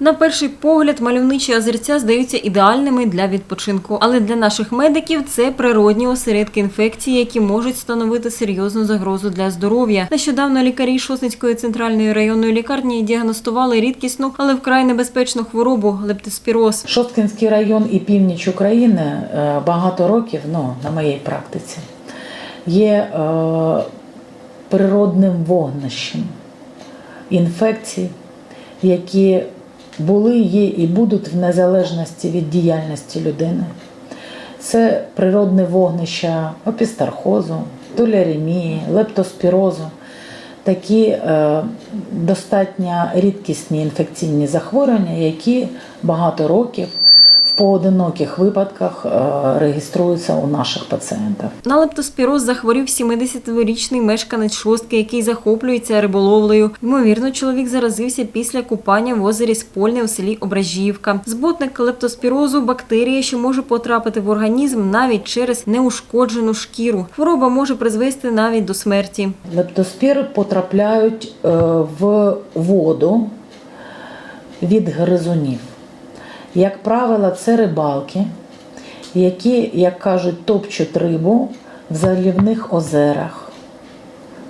На перший погляд, мальовничі озерця здаються ідеальними для відпочинку, але для наших медиків це природні осередки інфекції, які можуть становити серйозну загрозу для здоров'я. Нещодавно лікарі Шосницької центральної районної лікарні діагностували рідкісну, але вкрай небезпечну хворобу лептоспіроз. Шосткинський район і північ України е, багато років, ну, на моїй практиці, є е, природним вогнищем інфекцій, які були, є і будуть в незалежності від діяльності людини. Це природне вогнище опістархозу, туляремії, лептоспірозу, такі е, достатньо рідкісні інфекційні захворювання, які багато років поодиноких випадках е, реєструються у наших пацієнтів. На лептоспіроз захворів 70-річний мешканець шостки, який захоплюється риболовлею. Ймовірно, чоловік заразився після купання в озері Спольне у селі Ображіївка. Збутник лептоспірозу бактерія, що може потрапити в організм навіть через неушкоджену шкіру. Хвороба може призвести навіть до смерті. Лептоспіри потрапляють е, в воду від гризунів. Як правило, це рибалки, які, як кажуть, топчуть рибу в залівних озерах,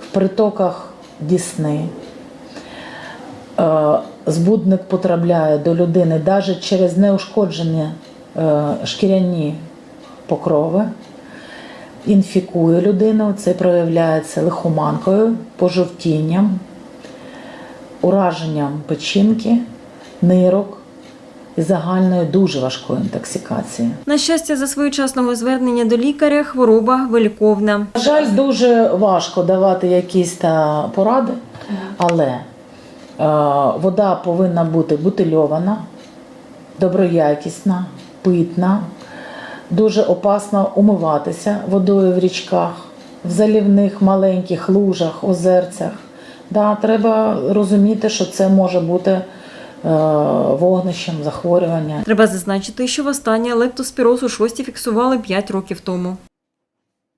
в притоках Дісни. Е, Збудник потрапляє до людини навіть через неушкоджені е, шкіряні покрови інфікує людину, це проявляється лихоманкою, пожовтінням, ураженням печінки, нирок і загальною дуже важкою інтоксикацією. На щастя, за своєчасного звернення до лікаря хвороба виліковна. На жаль, дуже важко давати якісь та поради, але е, вода повинна бути бутильована, доброякісна, питна. Дуже опасно умиватися водою в річках, в залівних маленьких лужах, озерцях. Да, треба розуміти, що це може бути е, вогнищем захворювання. Треба зазначити, що востаннє лептоспіроз у шості фіксували 5 років тому.